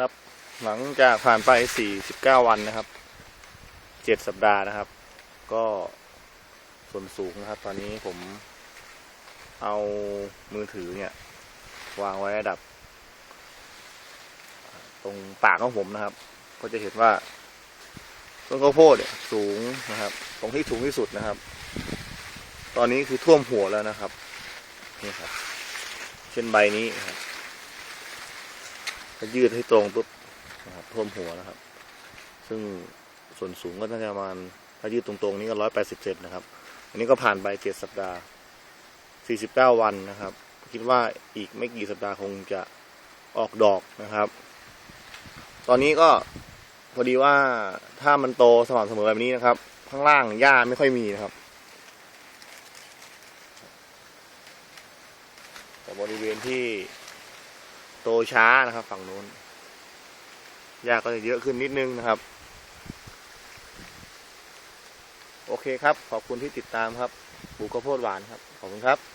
ครับหลังจากผ่านไป 49 วันนะครับ 7 สัปดาห์นะครับ ก็ส่วนสูงนะครับ ตอนนี้ผมเอามือถือเนี่ย วางไว้ระดับ ตรงปากของผมนะครับ ก็จะเห็นว่าต้นข้าวโพดเนี่ยสูงนะครับ ตรงที่สูงที่สุดนะครับ ตอนนี้คือท่วมหัวแล้วนะครับ นี่ครับ เช่นใบนี้ครับ ยืดให้ตรงปุ๊บนะครับท่วมหัวนะครับ ซึ่งส่วนสูงก็น่าจะประมาณถ้ายืดตรงๆนี้ก็ร้อยแปดสิบเซนนะครับ อันนี้ก็ผ่านไปเจ็ดสัปดาห์สี่สิบเก้าวันนะครับ คิดว่าอีกไม่กี่สัปดาห์คงจะออกดอกนะครับ ตอนนี้ก็พอดีว่าถ้ามันโตสม่ำเสมอแบบนี้นะครับ ข้างล่างหญ้าไม่ค่อยมีนะครับ แต่บริเวณที่ โตช้านะครับ ฝั่งนู้นหญ้าก็จะเยอะขึ้นนิดนึงนะครับ โอเคครับ ขอบคุณที่ติดตามครับปลูกข้าวโพดหวานครับ ขอบคุณครับ